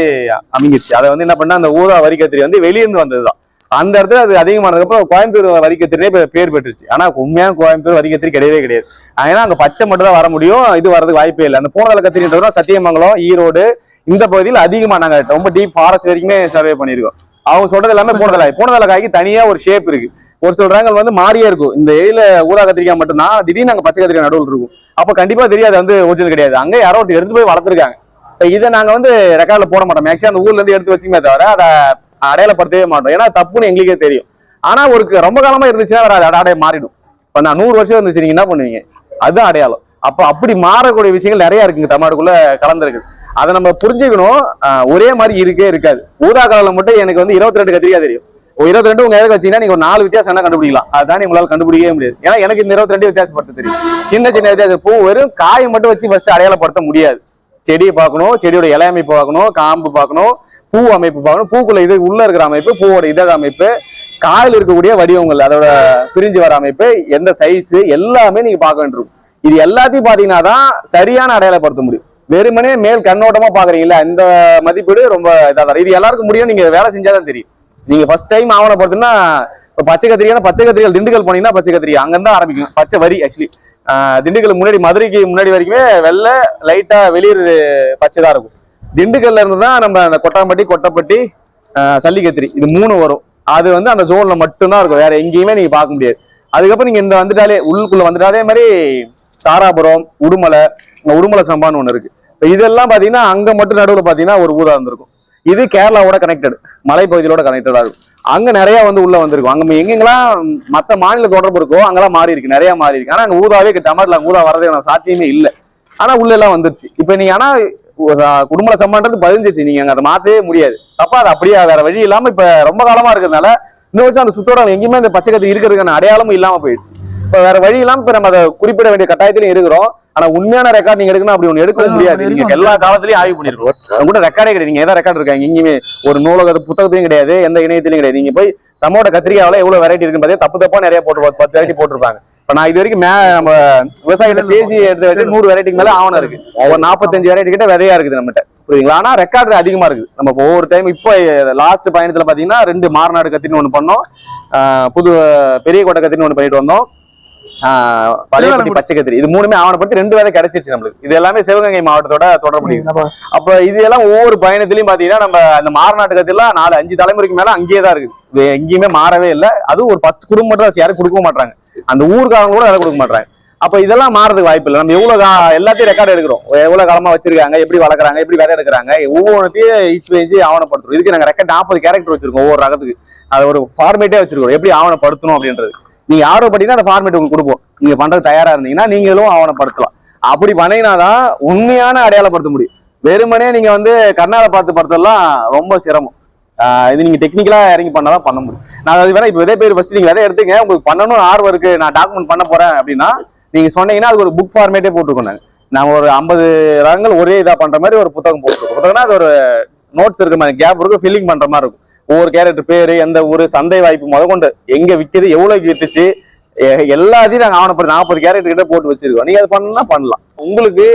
அமைங்கிச்சு அதை வந்து என்ன பண்ணா அந்த ஊதா வரி கத்திரி வந்து வெளியிருந்து வந்ததுதான். அந்த இடத்துல அது அதிகமானதுக்கப்புறம் கோயம்புத்தூர் வரிக்கத்திரினே இப்போ பேர் பெற்றுச்சு. ஆனால் உண்மையான கோயம்புத்தூர் வரிக்கத்திரி கிடையவே கிடையாது. ஏன்னா அங்கே பச்சை மட்டும் தான் வர முடியும். இது வரதுக்கு வாய்ப்பே இல்லை. அந்த பூனதலை கத்திரின்றதுனா சத்தியமங்கலம் ஈரோடு இந்த பகுதியில் அதிகமாக நாங்கள் ரொம்ப டீப் ஃபாரஸ்ட் வரைக்குமே சர்வே பண்ணியிருக்கோம். அவங்க சொல்றது எல்லாமே பூனதலை. பூனதலை காய்க்கு ஒரு ஷேப் இருக்கு. ஒரு சில ரகங்கள் வந்து மாறியே இருக்கும். இந்த ஏரியில ஊதா கத்திரிக்காய் மட்டும்தான். திடீர்னு நாங்கள் பச்சை கத்திரிக்காய் நடுவில் இருக்கும். அப்போ கண்டிப்பாக தெரியாது. வந்து ஒரிஜினல் கிடையாது. அங்கே யாரோ ஒருத்தர் எடுத்து போய் வளர்த்துருக்காங்க. இப்போ இதை நாங்கள் வந்து ரெக்கார்டில் போட மாட்டோம். மேக்ஸிமம் அந்த ஊர்லேருந்து எடுத்து வச்சுமே தவிர அதை அடையாளப்படுத்தவே மாட்டோம். ஏன்னா தப்புன்னு எங்களுக்கே தெரியும். ஆனா ஒரு ரொம்ப காலமா இருந்துச்சுன்னா வேற அது அடைய மாறிடும். இப்போ நான் நூறு வருஷம் இருந்துச்சு நீங்க என்ன பண்ணுவீங்க? அதுதான் அடையாளம். அப்போ அப்படி மாறக்கூடிய விஷயங்கள் நிறைய இருக்குங்க. தமிழ்நாடுக்குள்ள கலந்துருக்கு. அதை நம்ம புரிஞ்சுக்கணும். ஒரே மாதிரி இருக்கே இருக்காது. ஊதா கலர்ல மட்டும் எனக்கு வந்து இருபத்தி ரெண்டு கத்திரிக்காய் தெரியும். ஒரு இருபத்தி ரெண்டு உங்க எதுக்கு வச்சீங்கன்னா நீங்க ஒரு நாலு வித்தியாசம் என்ன கண்டுபிடிக்கலாம். அதுதான் உங்களால் கண்டுபிடிக்கவே முடியாது. ஏன்னா எனக்கு இந்த இருபத்தி ரெண்டு வித்தியாசப்படுத்த தெரியும். சின்ன சின்ன வித்தியாசம். பூ வெறும் காய் மட்டும் வச்சு ஃபர்ஸ்ட் அடையாளப்படுத்த முடியாது. செடியை பார்க்கணும் செடியோட இலையமைப்பு பார்க்கணும் காம்பு பார்க்கணும். பூ அமைப்பு பார்க்கணும். பூக்குள்ள இது உள்ள இருக்கிற அமைப்பு பூவோட இதழ் அமைப்பு காயில் இருக்கக்கூடிய வடிவங்கள் அதோட பிரிஞ்சு வர அமைப்பு எந்த சைஸ் எல்லாமே நீங்க பார்க்க வேண்டியிருக்கும். இது எல்லாத்தையும் பாத்தீங்கன்னா தான் சரியான அடையாளப்படுத்த முடியும். வெறுமனே மேல் கண்ணோட்டமா பாக்குறீங்களா இந்த மதிப்பீடு ரொம்ப இதாக தான். இது எல்லாருக்கும் முடியும் நீங்க வேலை செஞ்சாதான் தெரியும். நீங்க ஃபர்ஸ்ட் டைம் ஆவணப்படுத்துன்னா இப்போ பச்சை கத்திரிக்கான பச்சை கத்திரிகள் திண்டுக்கல் போனீங்கன்னா பச்சை கத்திரிக்காய் அங்கே தான் ஆரம்பிக்கும். பச்சை வரி ஆக்சுவலி திண்டுக்கல் முன்னாடி மதுரைக்கு முன்னாடி வரைக்குமே வெள்ளை லைட்டா வெளியூர் பச்சை தான் இருக்கும். திண்டுக்கல்ல இருந்து தான் நம்ம அந்த கொட்டாம்பட்டி கொட்டப்பட்டி சல்லிக்கத்திரி இது மூணு வரும். அது வந்து அந்த ஜோன்ல மட்டும்தான் இருக்கும். வேற எங்கேயுமே நீங்க பார்க்க முடியாது. அதுக்கப்புறம் நீங்க இந்த வந்துட்டாலே உள்ளுக்குள்ள வந்துட்டாலே மாதிரி தாராபுரம் உடுமலை உடுமலை சம்பான்னு ஒண்ணு இருக்கு. இப்போ இதெல்லாம் பார்த்தீங்கன்னா அங்கே மட்டும் நடுவில் பார்த்தீங்கன்னா ஒரு ஊதா இருந்திருக்கும். இது கேரளாவோட கனெக்டட் மலைப்பகுதியோட கனெக்டடா இருக்கும். அங்கே நிறையா வந்து உள்ளே வந்திருக்கும். அங்கே எங்கெங்கெல்லாம் மற்ற மாநில தொடர்பு இருக்கோ அங்கெல்லாம் மாறி இருக்கு. நிறையா மாறி இருக்கு. ஆனால் அங்கே ஊதாவே தமிழ்ல ஊதா வரதே சாத்தியமே இல்லை. ஆனால் உள்ளெல்லாம் வந்துருச்சு. இப்போ நீங்கள் ஆனால் குடும்ப சம்மான்றது பதிஞ்சிருச்சு நீங்க அங்க அதை மாத்தவே முடியாது. தப்பா அது அப்படியே? வேற வழி இல்லாம இப்ப ரொம்ப காலமா இருக்கிறதுனால இன்னும் வச்சு அந்த சுத்தோட எங்கேயுமே அந்த பச்சை கத்தி இருக்கிறதுக்கான அடையாளமும் இல்லாம போயிடுச்சு. இப்ப வேற வழி இல்லாம இப்ப நம்ம அதை குறிப்பிட வேண்டிய கட்டாயத்திலும் இருக்கிறோம். ஆனா உண்மையான ரெக்கார்ட் நீங்க எடுக்கணும் அப்படி ஒண்ணு எடுக்க முடியாது. நீங்க எல்லா காலத்திலயும் ஆய்வு பண்ணிருக்கோம். கூட ரெக்கார்டே கிடையாது. நீங்க எதாவது ரெக்கார்ட் இருக்காங்க? எங்கேயுமே ஒரு நூலக புத்தகத்திலையும் கிடையாது. எந்த இணையத்திலையும் கிடையாது. நீங்க போய் நம்மளோட கத்திரிக்காவில எவ்வளவு வெரைட்டி இருக்குன்னு பார்த்தீங்க தப்பு தப்பா நிறைய போட்டு பத்து வெரைட்டி போட்டிருப்பாங்க. இப்ப நான் இது வரைக்கும் மே நம்ம விவசாயிகிட்ட பேசி எடுத்த வரைக்கும் நூறு வெரைட்டிக்கு மேல ஆவணம் இருக்கு. ஒரு நாற்பத்தஞ்சு வெரைட்டி கிட்ட விதையா இருக்குது நம்மகிட்ட. புரியுங்களா ஆனா ரெக்கார்டு அதிகமா இருக்குது. நம்ம ஒவ்வொரு டைம் இப்போ லாஸ்ட் பயணத்துல பாத்தீங்கன்னா ரெண்டு மார்நாடு கத்தின்னு ஒண்ணு பண்ணோம். புது பெரிய கோட்டை கத்தின்னு ஒண்ணு பண்ணிட்டு வந்தோம். ஆஹ் பழையபட்டி பச்சை கத்திரி இது மூணுமே ஆவணப்படுத்தி ரெண்டு விதை கிடைச்சிருச்சு நம்மளுக்கு. இது எல்லாமே சிவகங்கை மாவட்டத்தோட தொடர்புடையது அப்ப இது எல்லாம் ஒவ்வொரு பயணத்திலயும் பாத்தீங்கன்னா நம்ம அந்த மாரநாட்டு கத்திரிலாம் நாலு அஞ்சு தலைமுறைக்கு மேல அங்கேயே தான் இருக்கு. எங்கேயுமே மாறவே இல்லை. அதுவும் ஒரு பத்து குடும்பம் மட்டும் வச்சு யாரும் கொடுக்க மாட்டாங்க அந்த ஊர்காரங்க கூட யாரும் கொடுக்க மாட்டாங்க அப்ப இதெல்லாம் மாறதுக்கு வாய்ப்பு இல்லை. நம்ம எவ்வளவு எல்லாத்தையும் ரெக்கார்ட் எடுக்கிறோம். எவ்வளவு காலமா வச்சிருக்காங்க எப்படி வளர்க்குறாங்க எப்படி விதை எடுக்கிறாங்க ஒவ்வொன்றத்தையும் ஈச் பேஜ் ஆவணப்படுத்துறோம். இதுக்கு நாங்க ரெக்கார்ட் நாற்பது கேரக்டர் வச்சிருக்கோம் ஒவ்வொரு ரகத்துக்கு. அது ஒரு ஃபார்மேட்டே வச்சிருக்கோம். எப்படி ஆவணப்படுத்தணும் அப்படின்றது. நீங்க ஆர்வப்பட்டீங்கன்னா அந்த ஃபார்மேட் உங்களுக்கு கொடுப்போம். நீங்க பண்றது தயாரா இருந்தீங்கன்னா நீங்களும் ஆவணப்படுத்தலாம் அப்படி பண்ணீங்கன்னாதான் உண்மையான அடையாளப்படுத்த முடியும். வெறுமனே நீங்க வந்து கண்ணால பார்த்து படுத்தலாம் ரொம்ப சிரமம். இது நீங்க டெக்னிக்கலா இறங்கி பண்ணாதான் பண்ண முடியும். நான் அது வேணா இப்போ விதை பேர் ஃபர்ஸ்ட் நீங்க விதை எடுத்துங்க உங்களுக்கு பண்ணணும் ஆர்வம் இருக்கு நான் டாக்குமெண்ட் பண்ண போறேன் அப்படின்னா நீங்க சொன்னீங்கன்னா அதுக்கு ஒரு புக் ஃபார்மேட்டே போட்டுருக்கோம் நாங்க. நான் ஒரு ஐம்பது ரகங்கள் ஒரே இதா பண்ற மாதிரி ஒரு புத்தகம் போட்டுருக்கோம். புத்தகம்னா அது ஒரு நோட்ஸ் இருக்க மாதிரி கேப் இருக்கும் ஃபில்லிங் பண்ற மாதிரி இருக்கும். ஒவ்வொரு கேரக்டர் பேரு எந்த ஊர் சந்தை வாய்ப்பு முதற்கொண்டு எங்க விக்குது எவ்வளவுக்கு வித்துச்சு எல்லாத்தையும் நாங்க ஆவணப்படி நாற்பது கேரக்டர் கிட்ட போட்டு வச்சிருக்கோம். நீங்க அது பண்ணா பண்ணலாம். உங்களுக்கு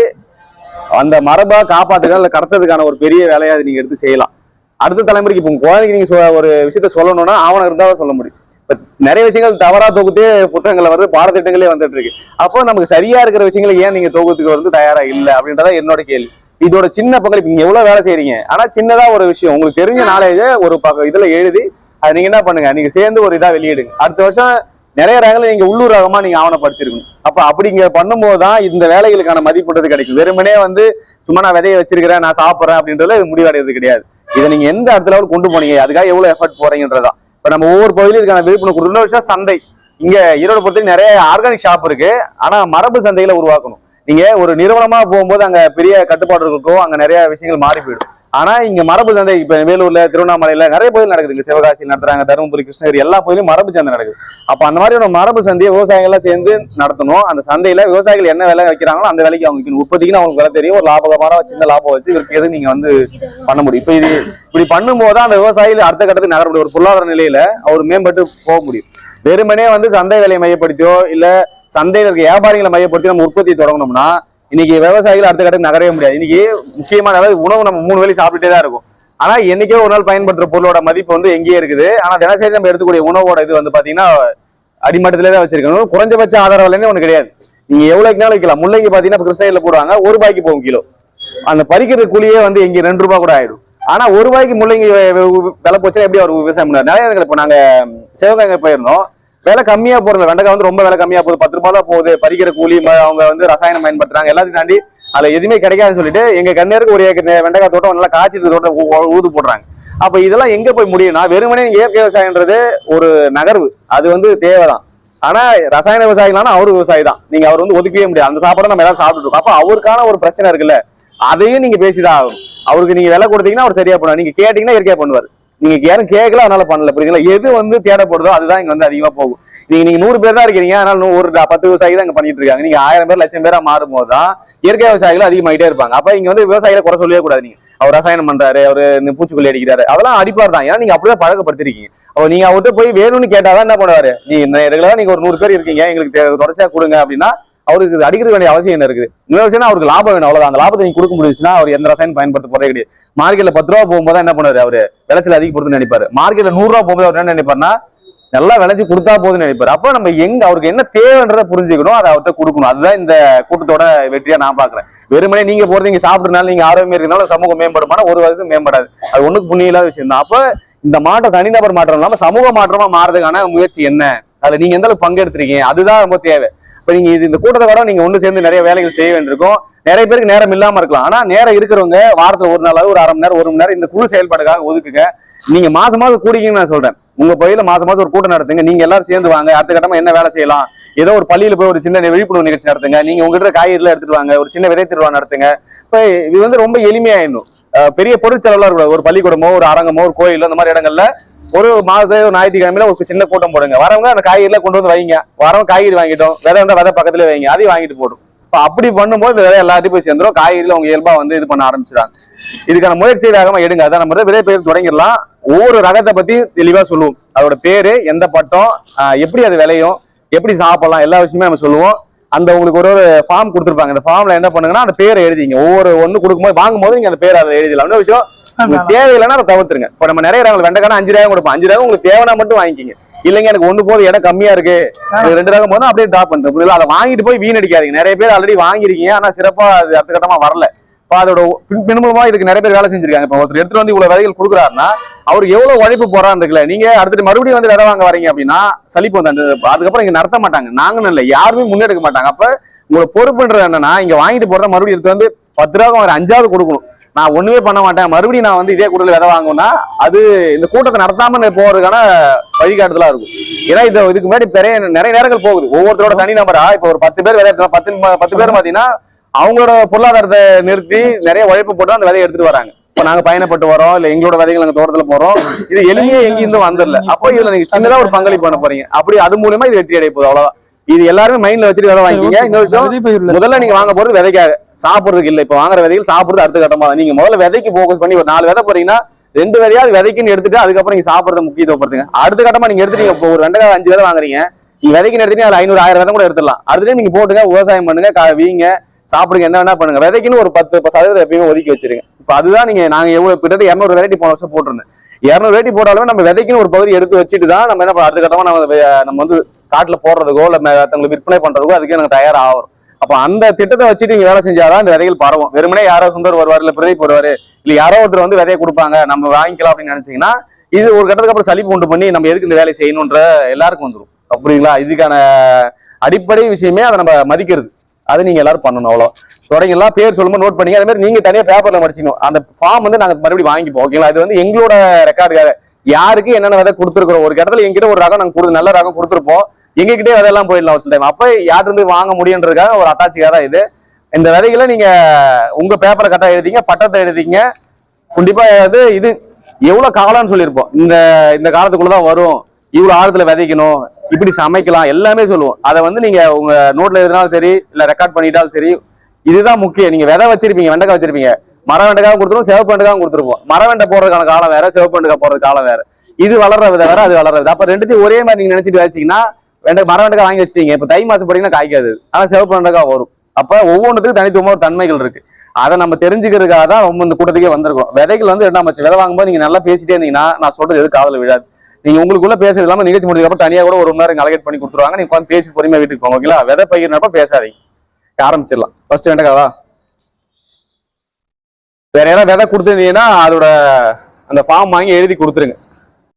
அந்த மரபா காப்பாத்துக்க இல்ல கடத்துறதுக்கான ஒரு பெரிய வேலையை அதை நீங்க எடுத்து செய்யலாம். அடுத்த தலைமுறைக்கு இப்போ உங்க குழந்தைக்கு நீங்க சொ- ஒரு விஷயத்த சொல்லணும்னா ஆவணம் இருந்தாலும் சொல்ல முடியும். இப்ப நிறைய விஷயங்கள் தவறா தொகுத்தே புத்தகங்களை வருது பாடத்திட்டங்களே வந்துட்டு இருக்கு. அப்போ நமக்கு சரியா இருக்கிற விஷயங்களை ஏன் நீங்க தொகுத்துக்கு வந்து தயாரா இல்லை அப்படின்றத என்னோட கேள்வி. இதோட சின்ன பங்களிப்பு நீங்க எவ்வளவு வேலை செய்யறீங்க ஆனா சின்னதா ஒரு விஷயம். உங்களுக்கு தெரிஞ்ச நாலேஜ ஒரு பக்கம் இதுல எழுதி அது நீங்க என்ன பண்ணுங்க? நீங்க சேர்ந்து ஒரு இதா வெளியிடுங்க. அடுத்த வருஷம் நிறைய ரகங்களை நீங்க உள்ளூர் ரகமா நீங்க ஆவணப்படுத்திருக்கணும். அப்ப அப்படி இங்க பண்ணும்போது தான் இந்த வேலைகளுக்கான மதிப்புன்றது கிடைக்கும். வெறுமனே வந்து சும்மா நான் விதைய வச்சிருக்கிறேன் நான் சாப்பிட்றேன் அப்படின்றதுல இது முடிவடைறது கிடையாது. இதை நீங்க எந்த இடத்துல கொண்டு போனீங்க. அதுக்காக எவ்வளவு எஃபர்ட் போறீங்கன்றதா. இப்ப நம்ம ஒவ்வொரு பகுதியிலும் இதுக்கான விழிப்புணர்வு கொடுக்கணும். விஷயம் சந்தை. இங்க ஈரோடு பொறுத்தவரைக்கும் நிறைய ஆர்கானிக் ஷாப் இருக்கு. ஆனா மரபு சந்தைகளை உருவாக்கணும். நீங்க ஒரு நிறுவனமா போகும்போது அங்க பெரிய கட்டுப்பாடு இருக்கும் அங்க நிறைய விஷயங்கள் மாறி போயிடும். ஆனா இங்க மரபு சந்தை இப்ப வேலூர்ல திருவண்ணாமலையில நிறைய பகுதியில் நடக்குது. இங்க சிவகாசி நடத்துறாங்க தருமபுரி கிருஷ்ணகிரி எல்லா பகுதியிலும் மரபு சந்தை நடக்குது. அப்ப அந்த மாதிரியான மரபு சந்தையை விவசாயிகள்லாம் சேர்ந்து நடத்தணும். அந்த சந்தையில விவசாயிகள் என்ன விலை வைக்கிறாங்களோ அந்த விலைக்கு அவங்க விற்கணும். உற்பத்திக்கு அவங்களுக்கு விலை தெரியும். ஒரு லாபகமான சின்ன லாபம் வச்சு விற்கிறது நீங்க வந்து பண்ண முடியும். இப்ப இது இப்படி பண்ணும்போது அந்த விவசாயிகள் அடுத்த கட்டத்துக்கு நகர முடியும் ஒரு பொருளாதார நிலையில அவர் மேம்பட்டு போக முடியும். வெறுமனே வந்து சந்தை விலையை மையப்படுத்தியோ இல்ல சந்தையில் இருக்க வியாபாரிகளை மையப்படுத்தி நம்ம உற்பத்தி தொடங்கணும்னா இன்னைக்கு விவசாயிகள் அடுத்த கட்டத்துக்கு நகரவே முடியாது. இன்னைக்கு முக்கியமான அதாவது உணவு நம்ம மூணு வேளை சாப்பிட்டுட்டே தான் இருக்கும். ஆனா என்னைக்கோ ஒரு நாள் பயன்படுத்துற பொருளோட மதிப்பு வந்து எங்கேயே இருக்குது. ஆனா தினசரி நம்ம எடுத்துக்கூடிய உணவோட இது வந்து பாத்தீங்கன்னா அடிமட்டத்திலே தான் வச்சிருக்கணும். குறைஞ்சபட்ச ஆதார விலைன்னு ஒண்ணு கிடையாது. நீங்க எவ்வளவுக்கு நாள் வைக்கலாம் முள்ளங்கி பாத்தீங்கன்னா இப்ப கிருஷ்ணகிரியில போடுவாங்க. ஒரு ரூபாய்க்கு போகும் கிலோ. அந்த பறிக்கிறது கூலியே வந்து எங்க ரெண்டு ரூபாய் கூட ஆயிடும். ஆனா ஒரு ரூபாய்க்கு முள்ளங்கி விலை போச்சுன்னா எப்படி அவர் விவசாயம் பண்ணுவார்? நிறைய இடங்கள் இப்ப நாங்க சிவகங்கை போயிருந்தோம். விலை கம்மியா போறது வெண்டைக்காய் வந்து ரொம்ப விலை கம்மியா போகுது. பத்து ரூபாய் தான் போகுது. பறிக்கிற கூலி ம- அவங்க வந்து ரசாயனம் பயன்படுத்துறாங்க. எல்லாத்தையும் தாண்டி அதுல எதுவுமே கிடைக்காதுன்னு சொல்லிட்டு எங்க கண்ணேருக்கு ஒரு ஏக்கர் வெண்டைக்காய் தோட்டம் நல்லா காய்ச்சிட்டு தோட்டம் ஊது போடுறாங்க. அப்ப இதெல்லாம் எங்க போய் முடியும்னா வெறுமனே இயற்கை விவசாயம்ன்றது ஒரு நகர்வு. அது வந்து தேவைதான். ஆனா ரசாயன விவசாயிகளான அவரு விவசாயி தான் நீங்க அவர் வந்து ஒதுக்கவே முடியாது. அந்த சாப்பாடை நம்ம எல்லாரும் சாப்பிட்டு இருக்கோம். அப்ப அவருக்கான ஒரு பிரச்சனை இருக்குல்ல. அதையும் நீங்க பேசிதான் ஆகணும். அவருக்கு நீங்க விலை கொடுத்தீங்கன்னா அவர் சரியா பண்ணுவார். நீங்க கேட்டீங்கன்னா இயற்கையா பண்ணுவார். நீங்க யாரும் கேட்கல அதனால பண்ணல. புரியுங்களா எது வந்து தேடப்படுதோ அதுதான் இங்க வந்து அதிகமா போகும். நீங்க நீங்க நூறு பேர் தான் இருக்கீங்க அதனால நூ- ஒரு பத்து விவசாயி தான் இங்க பண்ணிட்டு இருக்காங்க. நீங்க ஆயிரம் பேர் லட்சம் பேரா மாறும் போது தான் இயற்கை விவசாயிகள் அதிகமாயிட்டே இருப்பாங்க. அப்ப இங்க வந்து விவசாயிகளை குறை சொல்லவே கூடாது நீங்க. அவர் ரசாயனம் பண்றாரு அவரு இந்த பூச்சிக்கொல்லி அடிக்கிறாரு. அதெல்லாம் அடிப்பார் தான். ஏன்னா நீங்க அப்படியே பழக்கப்படுத்திருக்கீங்க. அவர் நீங்க அவர்கிட்ட போய் வேணும்னு கேட்டாதான் என்ன பண்ணுவாரு? நீ ரெகுலரா நீங்க ஒரு நூறு பேர் இருக்கீங்க எங்களுக்கு தொடர்ச்சியா கொடுங்க அப்படின்னா அவருக்கு இது அடிக்கிறது வேண்டிய அவசியம் என்ன இருக்குது? இன்னொரு விஷயம் அவருக்கு லாபம் வேணும் அவ்வளவுதான். அந்த லாபத்தை நீங்க கொடுக்க முடிஞ்சுன்னா அவர் எந்த ரசாயனம் பயன்படுத்த போறே கிடையாது. மார்க்கெட்ல பத்து ரூபா போகும்போது என்ன பண்ணுவாரு? அவரு விளைச்சல் அதிகப்படுத்துன்னு நினைப்பாரு. மார்க்கெட்ல நூறு ரூபா போகும்போது அவர் என்ன நினைப்பாருன்னா நல்லா விளைஞ்சு கொடுத்தா போதுன்னு நினைப்பாரு. அப்ப நம்ம எங்க அவருக்கு என்ன தேவைன்றதை புரிஞ்சுக்கணும் அதை அவர்கிட்ட கொடுக்கணும். அதுதான் இந்த கூட்டத்தோட வெற்றியா நான் பாக்குறேன் வெறுமனே நீங்க போறது இங்க சாப்பிடுறதுனால நீங்க ஆரோக்கியம் இருக்கிறதுனால சமூகம் மேம்படுமானா ஒரு வருஷம் மேம்படாது. அது ஒண்ணுக்கு புண்ணிய இல்லாத விஷயம் தான். அப்ப இந்த மாற்றம் தனிநபர் மாற்றம் இல்லாம சமூக மாற்றமா மாறதுக்கான முயற்சி என்ன? அதுல நீங்க எந்த அளவுக்கு பங்கெடுத்திருக்கீங்க? அதுதான் ரொம்ப தேவை. இப்போ நீங்கள் இது இந்த கூட்டத்தை கூட நீங்கள் ஒன்று சேர்ந்து நிறைய வேலைகள் செய்ய வேண்டியிருக்கும். நிறைய பேருக்கு நேரம் இல்லாமல் இருக்கலாம். ஆனால் நேரம் இருக்கிறவங்க வாரத்தில் ஒரு நாளாவது ஒரு அரை மணி நேரம் ஒரு மணி நேரம் இந்த குழு செயல்பாடுக்காக ஒதுக்குங்க. நீங்க மாதம் மாதம் கூடிங்கன்னு நான் சொல்றேன். உங்கள் பகுதியில் மாதம் மாதம் ஒரு கூட்டம் நடத்துங்க. நீங்கள் எல்லாரும் சேர்ந்து வாங்க. அடுத்த கட்டமா என்ன வேலை செய்யலாம்? ஏதோ ஒரு பள்ளியில் போய் ஒரு சின்ன விழிப்புணர்வு நிகழ்ச்சி நடத்துங்க. நீங்க உங்ககிட்ட காய்கறிலாம் எடுத்துட்டு வாங்க. ஒரு சின்ன விதை திருவிழா நடத்துங்க. இப்போ இது வந்து ரொம்ப எளிமையாயிடும் பெரிய பொருட்செலவுலாம் இருக்கூடாது ஒரு பள்ளிக்கூடமோ ஒரு அரங்கமோ ஒரு கோயிலோ அந்த மாதிரி இடங்கள்ல ஒரு மாதத்தை ஒரு ஞாயிற்றுக்கிழமையில ஒரு சின்ன கூட்டம் போடுங்க. வரவங்க அந்த காய்கறிலாம் கொண்டு வந்து வைங்க. வரவங்க காய்கறி வாங்கிட்டோம். விதை வந்து விதை பக்கத்துல வைங்க. அதையும் வாங்கிட்டு போடும். இப்போ அப்படி பண்ணும்போது இந்த விதை எல்லாத்தையும் போய் சேர்ந்துரும். காய்கறியில் அவங்க இயல்பா வந்து இது பண்ண ஆரம்பிச்சிடாங்க இதுக்கான முயற்சி வேகமா எடுங்க. அதான் நம்ம விதை பெயர் தொடங்கிடலாம். ஒவ்வொரு ரகத்தை பத்தி தெளிவா சொல்லுவோம். அதோட பேரு எந்த பட்டம் எப்படி அது விளையும் எப்படி சாப்பிடலாம் எல்லா விஷயமே நம்ம சொல்லுவோம். அந்த உங்களுக்கு ஒரு ஒரு ஃபார்ம் கொடுத்துருப்பாங்க. அந்த ஃபார்ம்ல என்ன பண்ணுங்கன்னா அந்த பேரை எழுதிங்க. ஒவ்வொரு ஒன்று கொடுக்கும்போது வாங்கும்போது நீங்க அந்த பேரை அதை எழுதிடலாம். இன்னொரு விஷயம் உங்களுக்கு தேவையில்லைன்னா அதை தவிர்த்துருங்க. இப்போ நம்ம நிறைய ரகங்கள் வெண்டைக்கான அஞ்சு ரகம் கொடுப்போம். அஞ்சு ரகம் உங்களுக்கு தேவைன்னா மட்டும் வாங்கிக்கிங்க. இல்லைங்க எனக்கு ஒண்ணு போதும் இடம் கம்மியா இருக்கு. ரெண்டு ரகம் போதும் அப்படியே டிராப் பண்ணிட்டு புரியுதா? அதை வாங்கிட்டு போய் வீணடிக்காதீங்க நிறைய பேர் ஆல்ரெடி வாங்கிருக்கீங்க ஆனா சிறப்பா அது அடுத்த கட்டமா வரல. இப்போ அதோட பின் பின்புலமா இதுக்கு நிறைய பேர் வேலை செஞ்சிருக்காங்க. இப்போ ஒருத்தர் எடுத்துட்டு வந்து இவ்வளவு விதைகள் கொடுக்குறாருன்னா அவர் எவ்வளவு உழைப்பு போறான்னு இருக்குல்ல நீங்க அடுத்துட்டு மறுபடியும் வந்து விதை வாங்க வரீங்க அப்படின்னா சலிப்பு வந்து அந்த- அதுக்கப்புறம் இங்க நடத்த மாட்டாங்க. நாங்கன்னு இல்லை யாருமே முன்னெடுக்க மாட்டாங்க. அப்ப உங்களை பொறுப்புன்றது என்னன்னா இங்க வாங்கிட்டு போறத மறுபடியும் எடுத்து வந்து பத்து ரூபா ஒரு அஞ்சாவது கொடுக்கணும். நான் ஒண்ணுமே பண்ண மாட்டேன். மறுபடியும் நான் வந்து இதே கூட்டத்தில் விதை வாங்குவேன்னா அது இந்த கூட்டத்தை நடத்தாம போறதுக்கான வழிகாட்டுதலா இருக்கும். ஏன்னா இது இதுக்கு முன்னாடி நிறைய நிறைய நேரங்கள் போகுது. ஒவ்வொருத்தரோட தனி நபரா இப்ப ஒரு பத்து பேர் விதை எடுத்தா பத்து பத்து பேர் பாத்தீங்கன்னா அவங்களோட பொருளாதாரத்தை நிறுத்தி நிறைய உழைப்பு போட்டு அந்த விதையை எடுத்துட்டு வராங்க. இப்ப நாங்க பயணப்பட்டு வரோம் இல்ல எங்களோட விதைகள் நாங்க தோட்டத்துல போறோம். இது எளிமையா எங்கேயும் வந்துடல. அப்போ இதுல நீங்க சின்னதா ஒரு பங்களிப்பு பண்ண போறீங்க. அப்படி அது மூலியமா இது வெற்றி அடைய போகுது. அவ்வளவுதான். இது எல்லாருமே மைண்ட்ல வச்சுட்டு விதை வாங்கிக்கீங்க. இன்னொரு விஷயம் முதல்ல நீங்க வாங்க போறது விதைக்காக. சாப்பிடுறதுக்கு இல்ல. இப்ப வாங்குற விதைகள் சாப்பிடுறது அடுத்த கட்டமா. நீங்க முதல்ல விதைக்கு ஃபோக்கஸ் பண்ணி ஒரு நாலு விதை போறீங்கன்னா ரெண்டு விதையாவது விதைக்குன்னு எடுத்துட்டு அதுக்கப்புறம் நீங்க சாப்பிடுறத முக்கியத்துவப்படுத்துங்க. அடுத்த கட்டமா நீங்க எடுத்துட்டீங்க இப்போ ஒரு வெண்டைக்காய் அஞ்சு விதை வாங்குறீங்க. நீங்க விதைக்குன்னு அதுல ஐநூறு ஆயிரம் விதை கூட எடுத்துடலாம். அடுத்து நீங்க போட்டுங்க விவசாயம் பண்ணுங்க வீங்க சாப்பிடுங்க என்ன வேணா பண்ணுங்க. விதைக்குன்னு ஒரு பத்து பத்து சதவீதம் எப்பயுமே ஒதுக்கி வச்சிருங்க. இப்ப அதுதான் நீங்க நாங்க எவ்வளவு கிட்டத்தட்ட இரநூறு வெரைட்டி போன வருஷம் போட்டிருந்தேன். இரநூறு வேட்டி போட்டாலுமே நம்ம விதைக்குன்னு ஒரு பகுதி எடுத்து வச்சுட்டு தான் நம்ம என்ன அடுத்த கட்டமாக நம்ம நம்ம வந்து காட்டில் போடுறதுக்கோ இல்லை மற்றவங்களுக்கு விற்பனை பண்றதுக்கோ அதுக்கே நாங்க ஆகும் அப்போ அந்த திட்டத்தை வச்சுட்டு நீங்க வேலை செஞ்சாதான் இந்த விதைகள் பரவும். வெறுமனே யாரோ சுந்தர் வருவார் இல்லை பிரதீப் வருவார் இல்லை யாரோ ஒருத்தர் வந்து விதையை கொடுப்பாங்க நம்ம வாங்கிக்கலாம் அப்படின்னு நினச்சிங்கன்னா இது ஒரு கட்டத்துக்கு அப்புறம் சளிப்பு உண்டு பண்ணி நம்ம எதுக்கு இந்த வேலையை செய்யணுன்ற எல்லாருக்கும் வந்துடும் அப்படிங்களா? இதுக்கான அடிப்படை விஷயமே அதை நம்ம மதிக்கிறது. அது நீங்க எல்லாரும் பண்ணணும் அவ்வளோ தொடங்கலாம் பேர் சொல்லும்போது நோட் பண்ணீங்க. அதே மாதிரி நீங்க தனியாக பேப்பர்ல மடிச்சிக்கணும். அந்த ஃபார்ம் வந்து நாங்கள் மறுபடியும் வாங்கிப்போம் ஓகேங்களா இது வந்து எங்களோட ரெக்கார்டுக்காக யாருக்கு என்னென்ன விதை கொடுத்துருக்குறோம்? ஒரு இடத்துல எங்கிட்ட ஒரு ரகம் நாங்கள் கொடுத்து நல்ல ரகம் கொடுத்துருப்போம். எங்ககிட்டே விதையெல்லாம் போயிடலாம் ஒரு டைம் அப்போ யார்ட்டு இருந்து வாங்க முடியுன்றதுக்காக ஒரு அட்டாச்சிக்காக தான் இது. இந்த விதைகளை நீங்க உங்க பேப்பரை கரெக்டாக எழுதிங்க பட்டத்தை எழுதிங்க. கண்டிப்பா வந்து இது எவ்வளவு காலம்னு சொல்லியிருப்போம். இந்த இந்த காலத்துக்குள்ளதான் வரும். இவ்வளவு ஆழத்துல விதைக்கணும். இப்படி சமைக்கலாம் எல்லாமே சொல்லுவோம். அதை வந்து நீங்க உங்க நோட்ல எழுதினாலும் சரி இல்ல ரெக்கார்ட் பண்ணிட்டாலும் சரி இதுதான் முக்கியம். நீங்க விதை வச்சிருப்பீங்க வெண்டைக்காய் வச்சிருப்பீங்க. மர வெண்டைக்காக கொடுத்துருவோம் சிவப்பு வெண்டைக்காக கொடுத்துருப்போம். மர வெண்டை போடுறதுக்கான காலம் வேற சிவப்பு வெண்டைக்காய் போடுறது காலம் வேற. இது வளர்ற விதை வேற அது வளர்ற விதை. அப்ப ரெண்டுத்தையும் ஒரே மாதிரி நீங்க நினைச்சிட்டு வச்சீங்கன்னா வெண்டை மர வெண்டைக்காய் வாங்கி வச்சிட்டீங்க. இப்ப தை மாசம் போட்டீங்கன்னா காய்க்காது. ஆனா சிவப்பு வெண்டைக்காய் வரும். அப்ப ஒவ்வொன்றுத்துக்கும் தனித்துவமா தன்மைகள் இருக்கு. அதை நம்ம தெரிஞ்சுக்கிறதுக்காக தான் ரொம்ப இந்த கூட்டத்துக்கே வந்திருக்கோம். விதைகள் வந்து என்ன பட்சம் விதை வாங்கும்போது நீங்க நல்லா பேசிட்டே இருந்தீங்கன்னா நான் சொல்றது எது காதல் விழாது. நீங்க உங்களுக்குள்ள பேசுறது இல்லாம நிகழ்ச்சி முடிஞ்சதுக்கு தனியா கூட ஒரு மணி நேரம் அலகேட் பண்ணி கொடுத்துருவாங்க. நீங்க உட்காந்து பேசி பொறுமையா வீட்டுக்கு போங்க ஓகேங்களா விதை பயிர்னப்ப பேசாதீங்க. ஆரம்பிச்சிடலாம். ஃபர்ஸ்ட் கதா வேற யாராவது விதை கொடுத்துருந்தீங்கன்னா அதோட அந்த ஃபார்ம் வாங்கி எழுதி கொடுத்துருங்க.